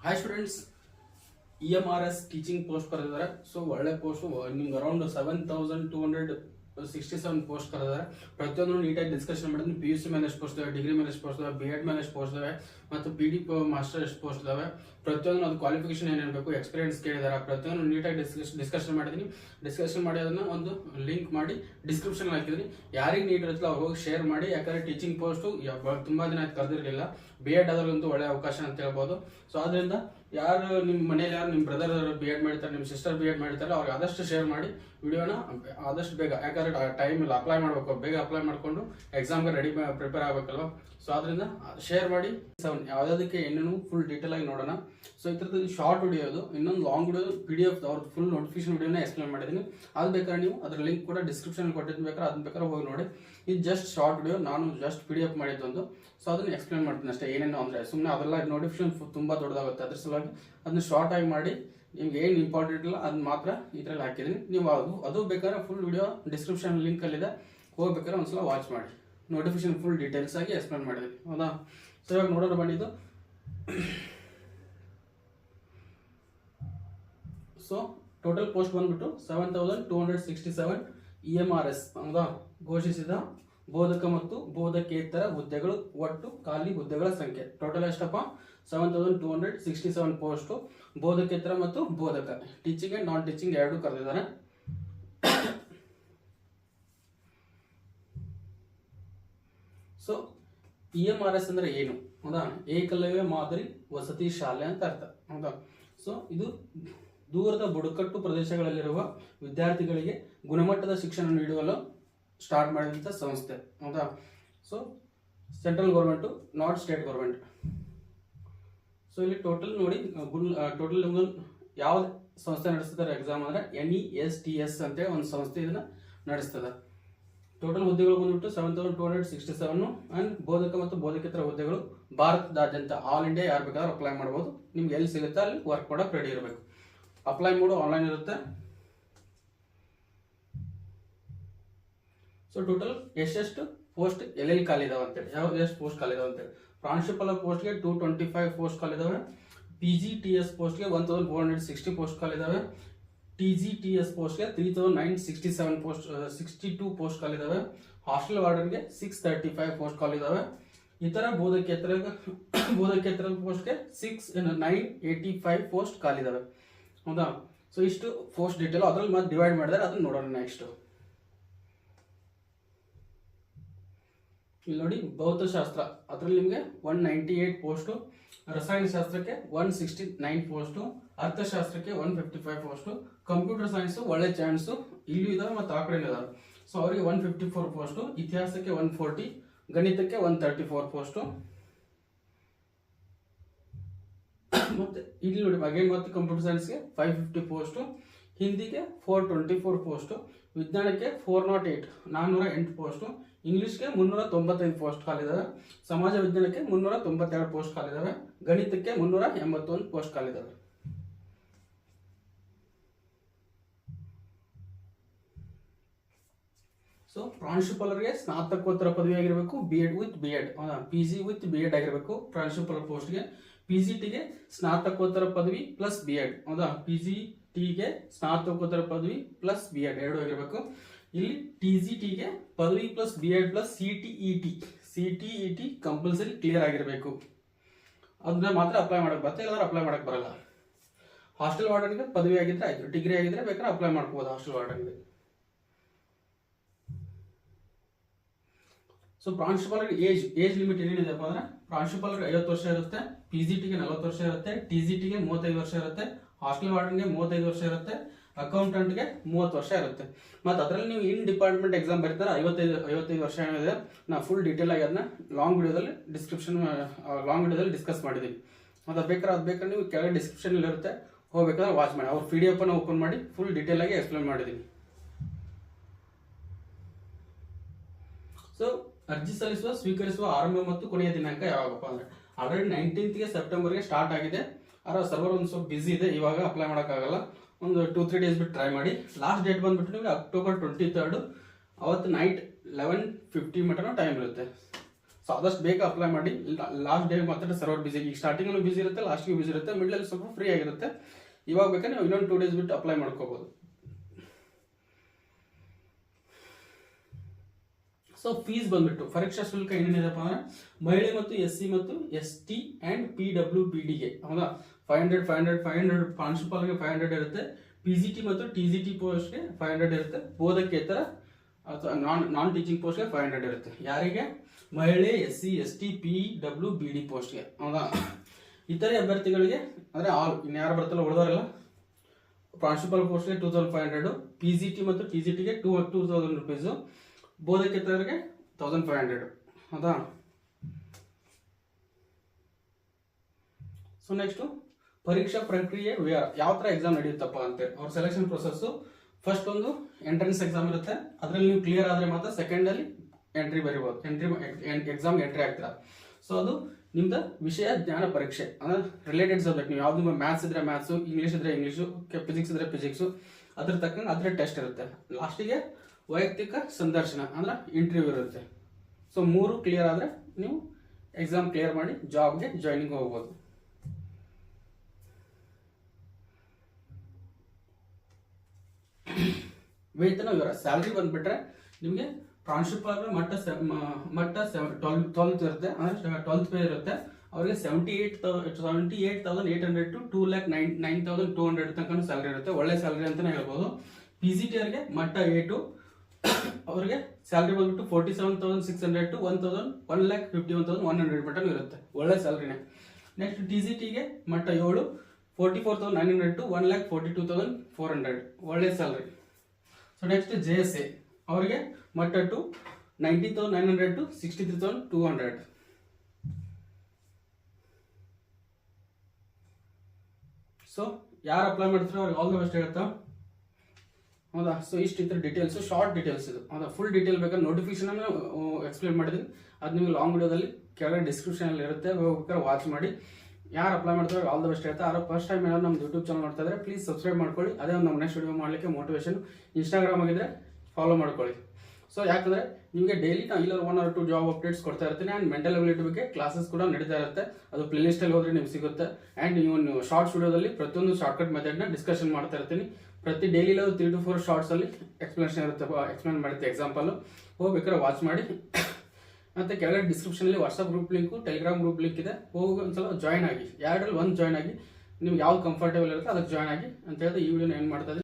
Hi students E M R S teaching post ಕರೆದಿದ್ದಾರೆ so ಒಳ್ಳೆ post ನಿಮ್ಗೆ around seven thousand two hundred sixty seven post ಕರೆದಿದ್ದಾರೆ ಪ್ರತಿಯೊಂದು ನೀಟಾಗಿ ಡಿಸ್ಕಷನ್ ಮಾಡಿದ್ರೆ ಪಿ ಯು ಸಿ ಮೇಲೆ ಎಷ್ಟು ಪೋಸ್ಟ್ ಇದಾವೆ ಡಿಗ್ರಿ ಮೇಲೆ ಎಷ್ಟು ಪೋಸ್ಟ್ ಇದಾವೆ ಬಿ ಎಡ್ ಮೇಲೆ ಎಷ್ಟು ಪೋಸ್ಟ್ ಇದಾವೆ ಮತ್ತು ಪಿ ಡಿ ಮಾಸ್ಟರ್ ಎಷ್ಟು ಪೋಸ್ಟ್ ಇದಾವೆ. ಪ್ರತಿಯೊಂದು ಅದು ಕ್ವಾಲಿಫಿಕೇಶನ್ ಹೇಳಬೇಕು ಎಕ್ಸ್ಪೀರಿಯನ್ಸ್ ಕೇಳಿದಾರೆ. ಪ್ರತಿಯೊಂದು ನೀಟಾಗಿ ಡಿಸ್ಕಸ್ ಡಿಸ್ಕಷನ್ ಮಾಡಿದ್ದೀನಿ ಡಿಸ್ಕಷನ್ ಮಾಡಿ ಅದನ್ನು ಒಂದು ಲಿಂಕ್ ಮಾಡಿ ಡಿಸ್ಕ್ರಿಪ್ಷನ್ ಹಾಕಿದ್ದೀನಿ ಯಾರಿಗೆ ನೀಟ್ ಇರುತ್ತಲ್ಲ ಅವ್ರು ಹೋಗಿ ಶೇರ್ ಮಾಡಿ. ಯಾಕಂದರೆ ಟೀಚಿಂಗ್ ಪೋಸ್ಟು ತುಂಬ ದಿನ ಆಯ್ತು ಕರೆದಿರಲಿಲ್ಲ. ಬಿ ಎಡ್ ಒಂದು ಒಳ್ಳೆ ಅವಕಾಶ ಅಂತ ಹೇಳ್ಬೋದು. ಸೊ ಆದ್ದರಿಂದ ಯಾರು ನಿಮ್ಮ ಮನೇಲಿ ಯಾರು ನಿಮ್ಮ ಬ್ರದರ್ ಬಿ ಎಡ್ ಮಾಡ್ತಾರೆ ನಿಮ್ಮ ಸಿಸ್ಟರ್ ಬಿ ಎಡ್ ಮಾಡ್ತಾರೆ ಅವ್ರಿಗೆ ಆದಷ್ಟು ಶೇರ್ ಮಾಡಿ. ವಿಡಿಯೋನ ಆದಷ್ಟು ಬೇಗ ಯಾಕಂದ್ರೆ ಟೈಮ್ ಇಲ್ಲ. ಅಪ್ಲೈ ಮಾಡಬೇಕು. ಬೇಗ ಅಪ್ಲೈ ಮಾಡಿಕೊಂಡು ಎಕ್ಸಾಮ್ಗೆ ರೆಡಿ ಪ್ರಿಪೇರ್ ಆಗಬೇಕಲ್ವ? ಸೊ ಅದರಿಂದ ಶೇರ್ ಮಾಡಿ. ಸೆವೆನ್ ಯಾವುದಕ್ಕೆ ಏನೇನು ಫುಲ್ ಡೀಟೇಲ್ ಆಗಿ ನೋಡೋಣ. ಸೊ ಇದ್ರದ್ದು ಶಾರ್ಟ್ ವಿಡಿಯೋ ಅದು. ಇನ್ನೊಂದು long video P D F ಅವ್ರದ್ದು ಫುಲ್ ನೋಟಿಫಿಕೇಶನ್ ವಿಡಿಯೋನ ಎಕ್ಸ್ಪ್ಲೇನ್ ಮಾಡಿದ್ದೀನಿ. ಅದು ಬೇಕಾದ್ರೆ ನೀವು ಅದ್ರ ಲಿಂಕ್ ಕೂಡ ಡಿಸ್ಕ್ರಿಪ್ಷನ್ ಕೊಟ್ಟಿದ್ದು ಬೇಕಾದ್ರೆ ಅದನ್ನ ಬೇಕಾದ್ರೆ ಹೋಗಿ ನೋಡಿ. ಇದು ಜಸ್ಟ್ ಶಾರ್ಟ್ ವಿಡಿಯೋ ನಾನು ಜಸ್ಟ್ ಪಿ ಡಿ ಎಫ್ ಮಾಡಿದ್ದು ಒಂದು. ಸೊ ಅದನ್ನ ಎಕ್ಸ್ಪ್ಲೇನ್ ಮಾಡ್ತೀನಿ ಅಷ್ಟೇ. ಏನೇನು ಅಂದರೆ ಸುಮ್ಮನೆ ಅದೆಲ್ಲ ನೋಟಿಫಿಕೇಶನ್ ತುಂಬ ದೊಡ್ಡದಾಗುತ್ತೆ. ಅದ್ರ ಸಲುವಾಗಿ ಅದನ್ನ ಶಾರ್ಟ್ ಆಗಿ ಮಾಡಿ ನಿಮ್ಗೆ ಏನು ಇಂಪಾರ್ಟೆಂಟ್ ಇಲ್ಲ ಅದನ್ನ ಮಾತ್ರ ಇದ್ರಲ್ಲಿ ಹಾಕಿದ್ದೀನಿ. ನೀವು ಅದು ಅದು ಬೇಕಾದ್ರೆ ಫುಲ್ ವಿಡಿಯೋ ಡಿಸ್ಕ್ರಿಪ್ಷನ್ ಲಿಂಕಲ್ಲಿದೆ ಹೋಗ್ಬೇಕಾದ್ರೆ ಒಂದ್ಸಲ ವಾಚ್ ಮಾಡಿ. ನೋಟಿಫಿಕೇಶನ್ ಫುಲ್ ಡೀಟೇಲ್ಸ್ ಆಗಿ ಎಕ್ಸ್ಪ್ಲೇನ್ ಮಾಡಿದ್ದೀನಿ. ಹೌದಾ? ಸೊ ಇವಾಗ ನೋಡೋಣ ಬಂದಿದ್ದು ಸೊ ಟೋಟಲ್ ಪೋಸ್ಟ್ ಬಂದ್ಬಿಟ್ಟು seven thousand two hundred sixty seven E M R S ಹೌದಾ? ಘೋಷಿಸಿದ ಬೋಧಕ ಮತ್ತು ಬೋಧಕೇತರ ಹುದ್ದೆಗಳು ಒಟ್ಟು ಖಾಲಿ ಹುದ್ದೆಗಳ ಸಂಖ್ಯೆ. ಟೋಟಲ್ ಎಷ್ಟಪ್ಪ? Seven thousand two hundred sixty seven post ಬೋಧಕೇತರ ಮತ್ತು ಬೋಧಕ. ಟೀಚಿಂಗ್ ಆ್ಯಂಡ್ ನಾನ್ ಟೀಚಿಂಗ್ ಎರಡು ಕರೆದಿದ್ದಾರೆ. So E M R S ಅಂದ್ರೆ ಏನು? ಹೌದಾ? ಏಕಲವ್ಯ ಮಾದರಿ ವಸತಿ ಶಾಲೆ ಅಂತ ಅರ್ಥ. ಹೌದಾ? ಸೊ ಇದು ದೂರದ ಬುಡಕಟ್ಟು ಪ್ರದೇಶಗಳಲ್ಲಿರುವ ವಿದ್ಯಾರ್ಥಿಗಳಿಗೆ ಗುಣಮಟ್ಟದ ಶಿಕ್ಷಣ ನೀಡಲು ಸ್ಟಾರ್ಟ್ ಮಾಡಿದಂಥ ಸಂಸ್ಥೆ, ಹೌದಾ? So central government not state government so ಇಲ್ಲಿ ಟೋಟಲ್ ನೋಡಿ ಟೋಟಲ್ ಯಾವ ಸಂಸ್ಥೆ ನಡೆಸ್ತಾರೆ ಎಕ್ಸಾಮ್ ಅಂದ್ರೆ N E S T S ಅಂತೇಳಿ ಒಂದು ಸಂಸ್ಥೆ ಇದನ್ನ ನಡೆಸ್ತದೆ. ಟೋಟಲ್ ಹುದ್ದೆಗಳು ಬಂದ್ಬಿಟ್ಟು seven thousand two hundred sixty seven and ಬೋಧಕ ಮತ್ತು ಬೋಧಕೇತರ ಹುದ್ದೆಗಳು ಭಾರತದಾದ್ಯಂತ ಆಲ್ ಇಂಡಿಯಾ ಯಾರು ಬೇಕಾದ್ರೂ ಅಪ್ಲೈ ಮಾಡ್ಬೋದು. ನಿಮ್ಗೆ ಎಲ್ಲಿ ಸಿಗುತ್ತೆ ಅಲ್ಲಿ ವರ್ಕ್ ಮಾಡೋಕೆ ರೆಡಿ ಇರಬೇಕು. ಅಪ್ಲೈ ಮಾಡು ಆನ್ಲೈನ್ ಇರುತ್ತೆ. ಸೊ ಟೋಟಲ್ ಎಷ್ಟೆಷ್ಟು ಪೋಸ್ಟ್ ಎಲ್ಲೆಲ್ಲಿ ಖಾಲಿ ಇದಾವೆ ಅಂತೇಳಿ. ಯಾವ ಎಷ್ಟು ಪೋಸ್ಟ್ ಖಾಲಿ ಇದಾವೆ ಅಂತೇಳಿ. ಪ್ರಾಂಶುಪಾಲ ಪೋಸ್ಟ್ಗೆ ಟೂ ಟ್ವೆಂಟಿ ಫೈವ್ ಪೋಸ್ಟ್ ಖಾಲಿ ಇದಾವೆ ಪಿ ಜಿ ಟಿ ಎಸ್ ಪೋಸ್ಟ್ಗೆ one thousand four hundred sixty post ಖಾಲಿ ಇದಾವೆ ಟಿ ಜಿ ಟಿ ಎಸ್ ಪೋಸ್ಟ್ಗೆ three thousand nine sixty seven post sixty two post ಖಾಲಿ ಇದಾವೆ ಹಾಸ್ಟೆಲ್ ವಾರ್ಡನ್ಗೆ ಸಿಕ್ಸ್ ತರ್ಟಿ ಫೈವ್ ಪೋಸ್ಟ್ ಖಾಲಿ ಇದಾವೆ ಇತರ ಬೋಧಕೇತರ ಬೋಧಕೇತರ ಪೋಸ್ಟ್ಗೆ six nine eighty five post ಖಾಲಿ ಇದಾವೆ ಹೌದಾ? ಸೊ ಇಷ್ಟು ಪೋಸ್ಟ್ ಡೀಟೇಲ್ ಅದ್ರಲ್ಲಿ ಮತ್ತೆ ಡಿವೈಡ್ ಮಾಡಿದ್ರೆ ಅದನ್ನ ನೋಡೋಣ ನೆಕ್ಸ್ಟ್ ಇಲ್ಲಿ ನೋಡಿ, ಭೌತಶಾಸ್ತ್ರ. ಅದರಲ್ಲಿ ನಿಮಗೆ ಒನ್ ನೈಂಟಿ ಏಟ್ ಪೋಸ್ಟು ರಸಾಯನಶಾಸ್ತ್ರಕ್ಕೆ one sixty nine post ಅರ್ಥಶಾಸ್ತ್ರಕ್ಕೆ one fifty five post computer science ಒಳ್ಳೆ ಚಾನ್ಸು ಇಲ್ಲೂ ಇದಾವೆ ಮತ್ತು ಆ ಕಡೆ ಇದಾವೆ. ಸೊ ಅವರಿಗೆ ಒನ್ ಫಿಫ್ಟಿ ಫೋರ್ ಪೋಸ್ಟು ಇತಿಹಾಸಕ್ಕೆ ಒನ್ ಫೋರ್ಟಿ ಗಣಿತಕ್ಕೆ ಒನ್ ತರ್ಟಿ ಫೋರ್ ಪೋಸ್ಟು ಮತ್ತು ಇಲ್ಲಿ ನೋಡಿ, ಅಗೇನ್ ಮತ್ತೆ ಕಂಪ್ಯೂಟರ್ ಸೈನ್ಸ್ಗೆ ಫೈವ್ ಫಿಫ್ಟಿ ಪೋಸ್ಟು ಹಿಂದಿಗೆ ಫೋರ್ ಟ್ವೆಂಟಿ ಫೋರ್ ಪೋಸ್ಟು ವಿಜ್ಞಾನಕ್ಕೆ ಫೋರ್ ನಾಟ್ ಏಯ್ಟ್ ನಾನ್ನೂರ ಎಂಟು ಪೋಸ್ಟು ಇಂಗ್ಲೀಷ್ಗೆ ಮುನ್ನೂರ ತೊಂಬತ್ತೈದು ಪೋಸ್ಟ್ ಕಾಲಿದ್ದಾವೆ ಸಮಾಜ ವಿಜ್ಞಾನಕ್ಕೆ ಮುನ್ನೂರ ತೊಂಬತ್ತೆರಡು ಪೋಸ್ಟ್ ಕಾಲಿದ್ದಾವೆ ಗಣಿತಕ್ಕೆ ಮುನ್ನೂರ ಎಂಬತ್ತೊಂದು ಪೋಸ್ಟ್ ಕಾಲಿದ್ದಾವೆ ಸೊ ಪ್ರಾಂಶುಪಾಲರಿಗೆ ಸ್ನಾತಕೋತ್ತರ ಪದವಿ ಆಗಿರಬೇಕು B Ed with B Ed P G with B Ed ಆಗಿರಬೇಕು ಪ್ರಾಂಶುಪಾಲರ ಪೋಸ್ಟ್ಗೆ. ಪಿ ಜಿ ಟಿಗೆ ಸ್ನಾತಕೋತ್ತರ ಪದವಿ ಪ್ಲಸ್ ಬಿ ಎಡ್ ಹೌದಾ? ಪಿ ಜಿ ಟಿಗೆ ಸ್ನಾತಕೋತ್ತರ ಪದವಿ ಪ್ಲಸ್ ಬಿ ಎಡ್ ಎರಡು ಆಗಿರಬೇಕು. ಇಲ್ಲಿ ಟಿ ಜಿ ಟಿಗೆ ಪದವಿ plus B Ed plus C T E T C T E T compulsory clear ಆಗಿರಬೇಕು. ಅದನ್ನ ಮಾತ್ರ ಅಪ್ಲೈ ಮಾಡಕ್ ಬರುತ್ತೆ, ಇಲ್ಲಾಂದ್ರೆ ಅಪ್ಲೈ ಮಾಡಕ್ ಬರಲ್ಲ. ಹಾಸ್ಟೆಲ್ ವಾರ್ಡನ್ಗೆ ಪದವಿ ಆಗಿದ್ರೆ ಆಯ್ತು. ಡಿಗ್ರಿ ಆಗಿದ್ರೆ ಬೇಕಾದ್ರೆ ಅಪ್ಲೈ ಮಾಡ್ಬೋದು ಹಾಸ್ಟೆಲ್ ವಾರ್ಡನ್ಗೆ ಸೊ ಪ್ರಾಂಶುಪಾಲರಿಗೆ ಏಜ್ ಏಜ್ ಲಿಮಿಟ್ ಏನೇನಿದೆಪ್ಪ ಅಂದ್ರೆ ಪ್ರಾಂಶುಪಾಲರಿಗೆ ಐವತ್ತು ವರ್ಷ ಇರುತ್ತೆ ಪಿ ಜಿ ಟಿಗೆ ನಲವತ್ತು ವರ್ಷ ಇರುತ್ತೆ ಟಿ ಜಿ ಟಿಗೆ ಮೂವತ್ತೈದು ವರ್ಷ ಇರುತ್ತೆ ಹಾಸ್ಟೆಲ್ ವಾರ್ಡನ್ಗೆ ಮೂವತ್ತೈದು ವರ್ಷ ಇರುತ್ತೆ ಅಕೌಂಟೆಂಟ್ಗೆ ಮೂವತ್ತು ವರ್ಷ ಇರುತ್ತೆ. ಮತ್ತು ಅದರಲ್ಲಿ ನೀವು ಇನ್ ಡಿಪಾರ್ಟ್ಮೆಂಟ್ ಎಕ್ಸಾಮ್ ಬರ್ತಾರೆ, ಐವತ್ತೈದು ಐವತ್ತೈದು ವರ್ಷ ಏನಿದೆ, ನಾ ಫುಲ್ ಡೀಟೇಲ್ ಆಗಿ ಅದನ್ನ ಲಾಂಗ್ ವಿಡಿಯೋದಲ್ಲಿ ಡಿಸ್ಕ್ರಿಪ್ಷನ್ ಲಾಂಗ್ ವಿಡಿಯೋದಲ್ಲಿ ಡಿಸ್ಕಸ್ ಮಾಡಿದ್ದೀನಿ ಅದು ಬೇಕಾದ್ರೆ ಅದು ಬೇಕಾದ್ರೆ ನೀವು ಕೆಳಗೆ ಡಿಸ್ಕ್ರಿಪ್ಷನಲ್ಲಿ ಇರುತ್ತೆ, ಹೋಗ್ಬೇಕಾದ್ರೆ ವಾಚ್ ಮಾಡಿ. ಅವ್ರ ಪಿ ಡಿ ಎಫನ್ನು ಓಪನ್ ಮಾಡಿ ಫುಲ್ ಡೀಟೇಲ್ ಆಗಿ ಎಕ್ಸ್ಪ್ಲೇನ್ ಮಾಡಿದ್ದೀನಿ ಸೊ ಅರ್ಜಿ ಸಲ್ಲಿಸುವ, ಸ್ವೀಕರಿಸುವ ಆರಂಭ ಮತ್ತು ಕೊನೆಯ ದಿನಾಂಕ ಯಾವಾಗಪ್ಪ ಅಂದರೆ ಆಲ್ರೆಡಿ ನೈನ್ಟೀನ್ತ್ಗೆ ಸೆಪ್ಟೆಂಬರ್ಗೆ ಸ್ಟಾರ್ಟ್ ಆಗಿದೆ. ಆದರೆ ಸರ್ವರ್ ಒಂದು ಸ್ವಲ್ಪ ಬ್ಯುಸಿ ಇದೆ, ಇವಾಗ ಅಪ್ಲೈ ಮಾಡೋಕ್ಕಾಗಲ್ಲ. ಒಂದು ಟೂ ತ್ರೀ ಡೇಸ್ ಬಿಟ್ಟು ಟ್ರೈ ಮಾಡಿ. ಲಾಸ್ಟ್ ಡೇಟ್ ಬಂದ್ಬಿಟ್ಟು ನಿಮಗೆ ಅಕ್ಟೋಬರ್ ಟ್ವೆಂಟಿ ತರ್ಡು ಅವತ್ತು ನೈಟ್ ಲೆವೆನ್ ಫಿಫ್ಟಿ ಮಟನೂ ಟೈಮ್ ಇರುತ್ತೆ. ಸೊ ಆದಷ್ಟು ಬೇಗ ಅಪ್ಲೈ ಮಾಡಿ. ಲಾಸ್ಟ್ ಡೇ ಮಾತ್ರ ಸರ್ವರ್ ಬಿಸಿ ಈಗ ಸ್ಟಾರ್ಟಿಂಗಲ್ಲೂ ಬಿಸಿ ಇರುತ್ತೆ ಲಾಸ್ಟಿಗೂ ಬಿಸಿ ಇರುತ್ತೆ ಮಿಡ್ಲಲ್ಲಿ ಸ್ವಲ್ಪ ಫ್ರೀ ಆಗಿರುತ್ತೆ. ಇವಾಗ ಬೇಕಾದ್ರೆ ನೀವು ಇನ್ನೊಂದು ಟೂ ಡೇಸ್ ಬಿಟ್ಟು ಅಪ್ಲೈ ಮಾಡ್ಕೋಬೋದು. ಸೊ ಫೀಸ್ ಬಂದ್ಬಿಟ್ಟು, ಪರೀಕ್ಷಾ ಶುಲ್ಕ ಏನೇನಿದೆಪ್ಪ ಅಂದ್ರೆ, ಮಹಿಳೆ ಮತ್ತು ಎಸ್ ಸಿ ಮತ್ತು S T and P W B ಡಿಗೆ ಹೌದಾ? Five hundred five hundred five hundred ಪ್ರಾಂಶುಪಾಲ್ಗೆ five hundred ಇರುತ್ತೆ ಪಿ ಜಿ ಟಿ ಮತ್ತು ಟಿ ಜಿ ಟಿ ಪೋಸ್ಟ್ಗೆ ಫೈವ್ ಹಂಡ್ರೆಡ್ ಇರುತ್ತೆ ಬೋಧಕೇತರ ಅಥವಾ ನಾನ್ ನಾನ್ ಟೀಚಿಂಗ್ ಪೋಸ್ಟ್ಗೆ ಫೈವ್ ಹಂಡ್ರೆಡ್ ಇರುತ್ತೆ. ಯಾರಿಗೆ? ಮಹಿಳೆ S C S T P W B D ಪೋಸ್ಟ್ಗೆ ಹೌದಾ? ಇತರೆ ಅಭ್ಯರ್ಥಿಗಳಿಗೆ, ಅಂದರೆ ಆಲ್ ಇನ್ಯಾರು ಬರ್ತಲ್ಲ ಉಳಿದವರೆಲ್ಲ ಪ್ರಾಂಶುಪಾಲ್ ಪೋಸ್ಟ್ಗೆ two thousand five hundred P G T ಮತ್ತು ಟಿ ಜಿ ಟಿಗೆ ಟೂ ಟೂ ತೌಸಂಡ್ ರುಪೀಸು ಬೋಧಕೇತರಿಗೆ ತೌಸಂಡ್ ಫೈವ್ ಹಂಡ್ರೆಡ್ ಹೌದಾ? ಸೊ ನೆಕ್ಸ್ಟು ಪರೀಕ್ಷಾ ಪ್ರಕ್ರಿಯೆ ಯಾವ ಥರ ಎಕ್ಸಾಮ್ ನಡೆಯುತ್ತಪ್ಪ ಅಂತೆ? ಅವ್ರ ಸೆಲೆಕ್ಷನ್ ಪ್ರೊಸೆಸ್ಸು ಫಸ್ಟ್ ಒಂದು ಎಂಟ್ರೆನ್ಸ್ ಎಕ್ಸಾಮ್ ಇರುತ್ತೆ. ಅದರಲ್ಲಿ ನೀವು ಕ್ಲಿಯರ್ ಆದರೆ ಮಾತ್ರ ಸೆಕೆಂಡಲ್ಲಿ ಎಂಟ್ರಿ ಬರಿಬೋದು. ಎಂಟ್ರಿ ಎಕ್ಸಾಮ್ ಎಂಟ್ರಿ ಆಗ್ತೀರಾ. ಸೊ ಅದು ನಿಮ್ದು ವಿಷಯ ಜ್ಞಾನ ಪರೀಕ್ಷೆ. ಅಂದರೆ ರಿಲೇಟೆಡ್ ಸಬ್ಜೆಕ್ಟ್ ನೀವು ಯಾವ್ದು ಮ್ಯಾಥ್ಸ್ ಇದ್ರೆ ಮ್ಯಾಥ್ಸು ಇಂಗ್ಲೀಷ್ ಇದ್ರೆ ಇಂಗ್ಲೀಷು ಫಿಸಿಕ್ಸ್ ಇದ್ರೆ ಫಿಸಿಕ್ಸು ಅದ್ರ ತಕ್ಕಂಗೆ ಅದ್ರ ಟೆಸ್ಟ್ ಇರುತ್ತೆ. ಲಾಸ್ಟಿಗೆ ವೈಯಕ್ತಿಕ ಸಂದರ್ಶನ ಅಂದ್ರೆ ಇಂಟರ್ವ್ಯೂ ಇರುತ್ತೆ. ಸೊ ಮೂರು ಕ್ಲಿಯರ್ ಆದರೆ ನೀವು ಎಕ್ಸಾಮ್ ಕ್ಲಿಯರ್ ಮಾಡಿ ಜಾಬ್ಗೆ ಜಾಯ್ನಿಂಗ್ ಹೋಗ್ಬೋದು. ವೇತನ ವಿವರ ಸ್ಯಾಲ್ರಿ ಬಂದ್ಬಿಟ್ರೆ ನಿಮಗೆ ಪ್ರಾಂಶುಪಾಲರ ಮಟ್ಟ ಸೆ- ಮಟ್ಟ ಟ್ವೆಲ್ ಟ್ವೆಲ್ತ್ ಇರುತ್ತೆ. ಅಂದರೆ ಟ್ವೆಲ್ತ್ ಪೇ ಇರುತ್ತೆ. ಅವರಿಗೆ seventy eight seventy eight thousand eight hundred to two lakh nine nine thousand two hundred ತನಕ ಸ್ಯಾಲ್ರಿ ಇರುತ್ತೆ. ಒಳ್ಳೆ ಸ್ಯಾಲ್ರಿ ಅಂತಲೇ ಹೇಳ್ಬೋದು. ಪಿ ಜಿ ಟಿ ಅವರಿಗೆ ಮಟ್ಟ ಏಟು ಅವರಿಗೆ ಸ್ಯಾಲ್ರಿ ಬಂದ್ಬಿಟ್ಟು forty seven thousand six hundred to one thousand one lakh fifty one thousand one hundred mutton ಇರುತ್ತೆ ಒಳ್ಳೆ ಸ್ಯಾಲ್ರಿನೇ ನೆಕ್ಸ್ಟ್ ಡಿ ಸಿ ಟಿಗೆ ಮಟ್ಟ ಏಳು forty four thousand nine hundred to one lakh forty two thousand four hundred ಒಳ್ಳೆ salary so next J S A ಅವರಿಗೆ ಮಟ್ಟ to ninety thousand nine hundred to sixty three thousand two hundred so ಯಾರು apply ಮಾಡ್ತಾರೋ ಅವ್ರಿಗೆ all the best ಹೇಳ್ತಾ ಹೌದಾ? So ಇಷ್ಟು ಇತರ ಡೀಟೇಲ್ಸ್ ಶಾರ್ಟ್ ಡೀಟೇಲ್ಸ್ ಇದು. ಹೌದಾ? ಫುಲ್ ಡೀಟೇಲ್ ಬೇಕಾದ್ರೆ ನೋಟಿಫಿಕೇಶನ್ ಎಕ್ಸ್ಪ್ಲೇನ್ ಮಾಡಿದ್ದೀನಿ. ಅದು ನಿಮಗೆ ಲಾಂಗ್ ವಿಡಿಯೋದಲ್ಲಿ ಕೆಳಗಡೆ ಡಿಸ್ಕ್ರಿಪ್ಷನಲ್ಲಿ ಇರುತ್ತೆ. ಹೋಗ್ಬೇಕಾದ್ರೆ ವಾಚ್ ಮಾಡಿ. ಯಾರು ಅಪ್ಲೈ ಮಾಡ್ತಾರೆ ಆಲ್ ದ ಬೆಸ್ಟ್ ಹೇಳ್ತಾ ಯಾರು ಫಸ್ಟ್ ಟೈಮ್ ಏನಾದ್ರು ನಮ್ಮ ಯೂಟ್ಯೂಬ್ ಚಾನಲ್ ನೋಡ್ತಾ ಇದ್ರೆ ಪ್ಲೀಸ್ ಸಬ್ಸ್ಕ್ರೈಬ್ ಮಾಡ್ಕೊಳ್ಳಿ. ಅದೇ ಒಂದು ನಮ್ಮ ನೆಕ್ಸ್ಟ್ ವಿಡಿಯೋ ಮಾಡಲಿಕ್ಕೆ ಮೋಟಿವೇಶನ್ ಇನ್ಸ್ಟಾಗ್ರಾಮ್ ಆಗಿದ್ರೆ ಫಾಲೋ ಮಾಡ್ಕೊಳ್ಳಿ. ಸೊ ಯಾಕಂದ್ರೆ ನಿಮಗೆ ಡೈಲಿ ನಾವು ಇಲ್ಲ one or two job updates ಕೊಡ್ತಾ ಇರ್ತೀನಿ. ಆ್ಯಂಡ್ ಮೆಂಟಲ್ ಅಬಿಲಿಟಿ ಬಗ್ಗೆ ಕ್ಲಾಸಸ್ ಕೂಡ ನಡೀತಾ ಇರುತ್ತೆ. ಅದು ಪ್ಲೇಲಿಸ್ಟಲ್ಲಿ ಹೋದರೆ ನಿಮ್ಗೆ ಸಿಗುತ್ತೆ. ಆ್ಯಂಡ್ ನೀವು ಶಾರ್ಟ್ಸ್ ವಿಡಿಯೋದಲ್ಲಿ ಪ್ರತಿಯೊಂದು ಶಾರ್ಟ್ಕಟ್ ಮೆಥಡ್ನ ಡಿಸ್ಕಷನ್ ಮಾಡ್ತಾ ಇರ್ತೀನಿ. ಪ್ರತಿ ಡೈಲಿ ತ್ರೀ ಟು ಫೋರ್ ಶಾರ್ಟ್ಸಲ್ಲಿ ಎಕ್ಸ್ಪ್ಲನೇಷನ್ ಇರುತ್ತೆ. ಎಕ್ಸ್ಪ್ಲೇನ್ ಮಾಡುತ್ತೆ. ಎಕ್ಸಾಂಪಲ್ ಹೋಗ್ಬೇಕಾದ್ರೆ ವಾಚ್ ಮಾಡಿ. ಮತ್ತೆ ಕೆಳಗಡೆ ಡಿಸ್ಕ್ರಿಪ್ಷನಲ್ಲಿ WhatsApp group link Telegram group link ಇದೆ. ಹೋಗಿ ಒಂದ್ಸಲ ಜಾಯ್ನ್ ಆಗಿ. ಎರಡರಲ್ಲಿ ಒಂದು ಜಾಯ್ನ್ ಆಗಿ. ನಿಮ್ಗೆ ಯಾವ್ದು ಕಂಫರ್ಟೇಬಲ್ ಇರುತ್ತೆ ಅದಕ್ಕೆ ಜಾಯ್ನ್ ಆಗಿ ಅಂತ ಹೇಳಿದ್ರೆ ಈ ವಿಡಿಯೋನ ಏನು ಮಾಡ್ತಾ